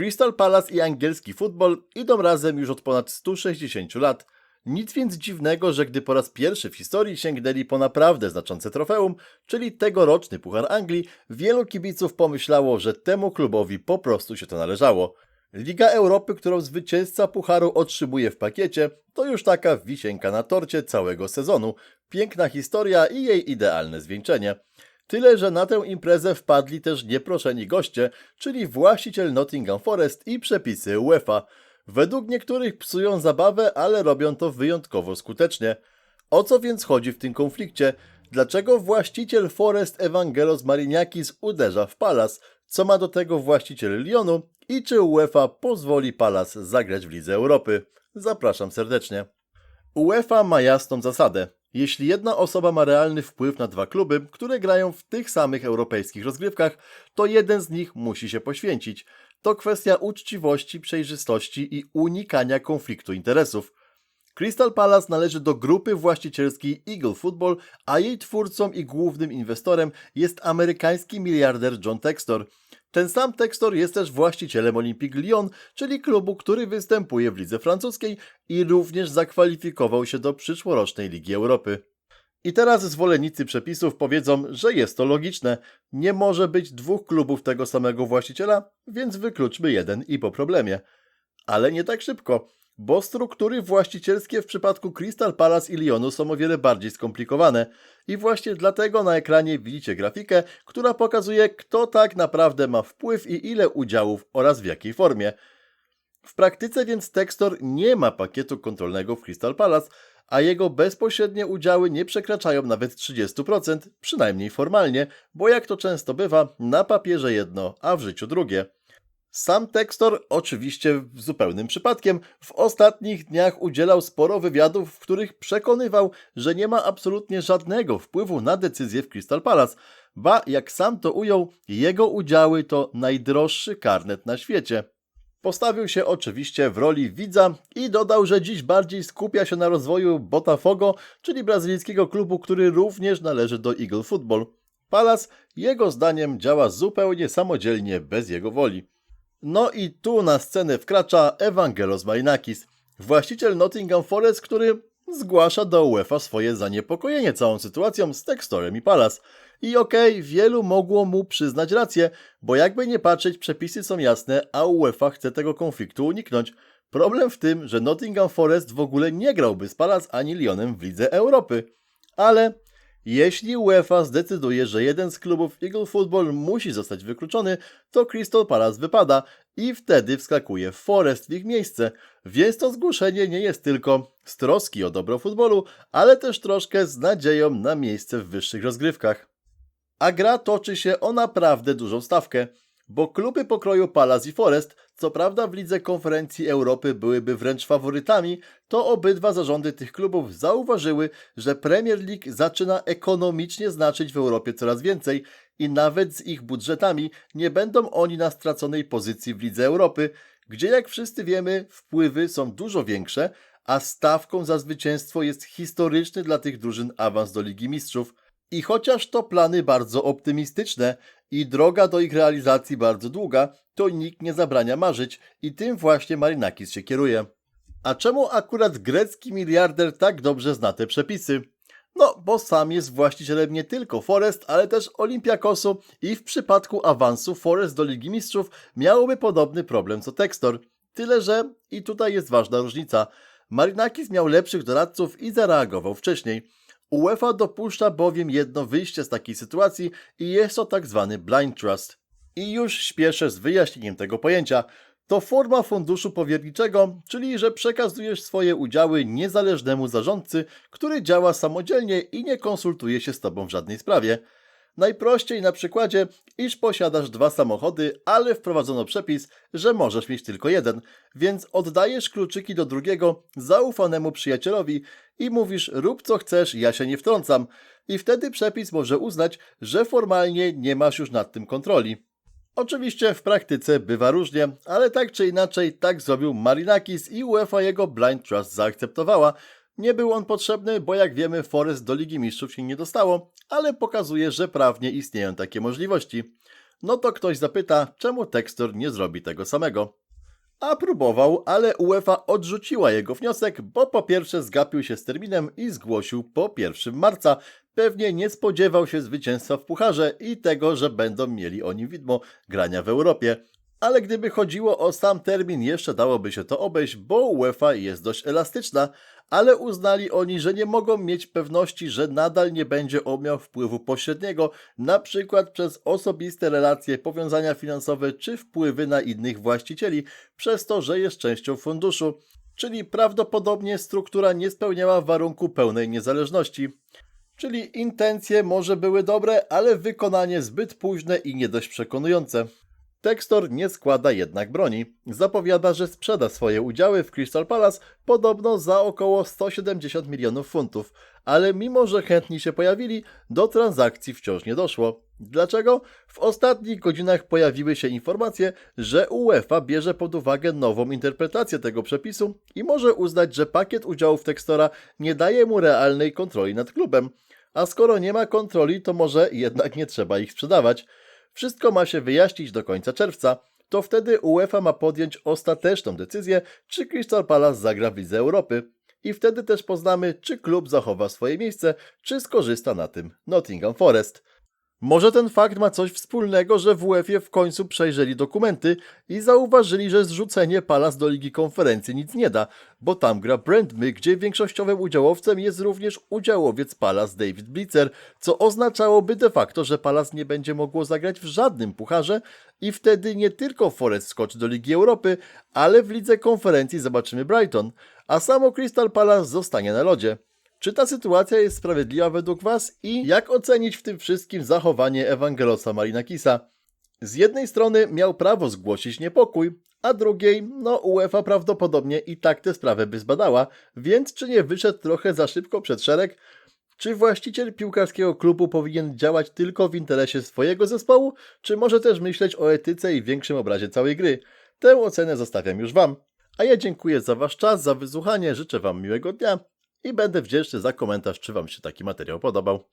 Crystal Palace i angielski futbol idą razem już od ponad 160 lat. Nic więc dziwnego, że gdy po raz pierwszy w historii sięgnęli po naprawdę znaczące trofeum, czyli tegoroczny Puchar Anglii, wielu kibiców pomyślało, że temu klubowi po prostu się to należało. Liga Europy, którą zwycięzca Pucharu otrzymuje w pakiecie, to już taka wisienka na torcie całego sezonu. Piękna historia i jej idealne zwieńczenie. Tyle, że na tę imprezę wpadli też nieproszeni goście, czyli właściciel Nottingham Forest i przepisy UEFA. Według niektórych psują zabawę, ale robią to wyjątkowo skutecznie. O co więc chodzi w tym konflikcie? Dlaczego właściciel Forest Evangelos Mariniakis uderza w Palas? Co ma do tego właściciel Lyonu? I czy UEFA pozwoli Palas zagrać w Lidze Europy? Zapraszam serdecznie. UEFA ma jasną zasadę. Jeśli jedna osoba ma realny wpływ na dwa kluby, które grają w tych samych europejskich rozgrywkach, to jeden z nich musi się poświęcić. To kwestia uczciwości, przejrzystości i unikania konfliktu interesów. Crystal Palace należy do grupy właścicielskiej Eagle Football, a jej twórcą i głównym inwestorem jest amerykański miliarder John Textor. Ten sam Textor jest też właścicielem Olympique Lyon, czyli klubu, który występuje w lidze francuskiej i również zakwalifikował się do przyszłorocznej Ligi Europy. I teraz zwolennicy przepisów powiedzą, że jest to logiczne. Nie może być dwóch klubów tego samego właściciela, więc wykluczmy jeden i po problemie. Ale nie tak szybko, bo struktury właścicielskie w przypadku Crystal Palace i Lyonu są o wiele bardziej skomplikowane. I właśnie dlatego na ekranie widzicie grafikę, która pokazuje, kto tak naprawdę ma wpływ i ile udziałów oraz w jakiej formie. W praktyce więc Textor nie ma pakietu kontrolnego w Crystal Palace, a jego bezpośrednie udziały nie przekraczają nawet 30%, przynajmniej formalnie, bo jak to często bywa, na papierze jedno, a w życiu drugie. Sam Textor, oczywiście zupełnym przypadkiem, w ostatnich dniach udzielał sporo wywiadów, w których przekonywał, że nie ma absolutnie żadnego wpływu na decyzje w Crystal Palace, ba, jak sam to ujął, jego udziały to najdroższy karnet na świecie. Postawił się oczywiście w roli widza i dodał, że dziś bardziej skupia się na rozwoju Botafogo, czyli brazylijskiego klubu, który również należy do Eagle Football. Palace, jego zdaniem, działa zupełnie samodzielnie, bez jego woli. No i tu na scenę wkracza Evangelos Marinakis, właściciel Nottingham Forest, który zgłasza do UEFA swoje zaniepokojenie całą sytuacją z Textorem i Palace. I okej, okay, wielu mogło mu przyznać rację, bo jakby nie patrzeć, przepisy są jasne, a UEFA chce tego konfliktu uniknąć. Problem w tym, że Nottingham Forest w ogóle nie grałby z Palace ani Lyonem w Lidze Europy. Ale jeśli UEFA zdecyduje, że jeden z klubów Eagle Football musi zostać wykluczony, to Crystal Palace wypada i wtedy wskakuje Forest w ich miejsce. Więc to zgłoszenie nie jest tylko z troski o dobro futbolu, ale też troszkę z nadzieją na miejsce w wyższych rozgrywkach. A gra toczy się o naprawdę dużą stawkę bo kluby pokroju Palace i Forest, co prawda w Lidze Konferencji Europy byłyby wręcz faworytami, to obydwa zarządy tych klubów zauważyły, że Premier League zaczyna ekonomicznie znaczyć w Europie coraz więcej i nawet z ich budżetami nie będą oni na straconej pozycji w Lidze Europy, gdzie jak wszyscy wiemy wpływy są dużo większe, a stawką za zwycięstwo jest historyczny dla tych drużyn awans do Ligi Mistrzów. I chociaż to plany bardzo optymistyczne i droga do ich realizacji bardzo długa, to nikt nie zabrania marzyć i tym właśnie Marinakis się kieruje. A czemu akurat grecki miliarder tak dobrze zna te przepisy? No, bo sam jest właścicielem nie tylko Forest, ale też Olympiakosu i w przypadku awansu Forest do Ligi Mistrzów miałoby podobny problem co Textor. Tyle, że i tutaj jest ważna różnica. Marinakis miał lepszych doradców i zareagował wcześniej. UEFA dopuszcza bowiem jedno wyjście z takiej sytuacji i jest to tak zwany blind trust. I już śpieszę z wyjaśnieniem tego pojęcia. To forma funduszu powierniczego, czyli że przekazujesz swoje udziały niezależnemu zarządcy, który działa samodzielnie i nie konsultuje się z tobą w żadnej sprawie. Najprościej na przykładzie, iż posiadasz dwa samochody, ale wprowadzono przepis, że możesz mieć tylko jeden, więc oddajesz kluczyki do drugiego zaufanemu przyjacielowi i mówisz rób co chcesz, ja się nie wtrącam. I wtedy przepis może uznać, że formalnie nie masz już nad tym kontroli. Oczywiście w praktyce bywa różnie, ale tak czy inaczej tak zrobił Marinakis i UEFA jego Blind Trust zaakceptowała, nie był on potrzebny, bo jak wiemy Forest do Ligi Mistrzów się nie dostało, ale pokazuje, że prawnie istnieją takie możliwości. no to ktoś zapyta, czemu Textor nie zrobi tego samego. A próbował, ale UEFA odrzuciła jego wniosek, bo po pierwsze zgapił się z terminem i zgłosił po 1 marca. Pewnie nie spodziewał się zwycięstwa w pucharze i tego, że będą mieli oni widmo grania w Europie. Ale gdyby chodziło o sam termin, jeszcze dałoby się to obejść, bo UEFA jest dość elastyczna, ale uznali oni, że nie mogą mieć pewności, że nadal nie będzie on miał wpływu pośredniego, na przykład przez osobiste relacje, powiązania finansowe czy wpływy na innych właścicieli, przez to, że jest częścią funduszu, czyli prawdopodobnie struktura nie spełniała warunku pełnej niezależności. Czyli intencje może były dobre, ale wykonanie zbyt późne i nie dość przekonujące. Tekstor nie składa jednak broni. Zapowiada, że sprzeda swoje udziały w Crystal Palace podobno za około 170 milionów funtów, ale mimo, że chętni się pojawili, do transakcji wciąż nie doszło. Dlaczego? W ostatnich godzinach pojawiły się informacje, że UEFA bierze pod uwagę nową interpretację tego przepisu i może uznać, że pakiet udziałów Tekstora nie daje mu realnej kontroli nad klubem. A skoro nie ma kontroli, to może jednak nie trzeba ich sprzedawać. Wszystko ma się wyjaśnić do końca czerwca. To wtedy UEFA ma podjąć ostateczną decyzję, czy Crystal Palace zagra w Lidze Europy. I wtedy też poznamy, czy klub zachowa swoje miejsce, czy skorzysta na tym Nottingham Forest. Może ten fakt ma coś wspólnego, że w UEFA w końcu przejrzeli dokumenty i zauważyli, że zrzucenie Palace do Ligi Konferencji nic nie da, bo tam gra Brandmy, gdzie większościowym udziałowcem jest również udziałowiec Palace David Blitzer, co oznaczałoby de facto, że Palace nie będzie mogło zagrać w żadnym pucharze i wtedy nie tylko Forest skoczy do Ligi Europy, ale w Lidze Konferencji zobaczymy Brighton, a samo Crystal Palace zostanie na lodzie. Czy ta sytuacja jest sprawiedliwa według Was i jak ocenić w tym wszystkim zachowanie Ewangelosa Marinakisa? Z jednej strony miał prawo zgłosić niepokój, a drugiej, no UEFA prawdopodobnie i tak tę sprawę by zbadała, więc czy nie wyszedł trochę za szybko przed szereg? Czy właściciel piłkarskiego klubu powinien działać tylko w interesie swojego zespołu, czy może też myśleć o etyce i większym obrazie całej gry? Tę ocenę zostawiam już Wam. A ja dziękuję za Wasz czas, za wysłuchanie, życzę Wam miłego dnia i będę wdzięczny za komentarz, czy Wam się taki materiał podobał.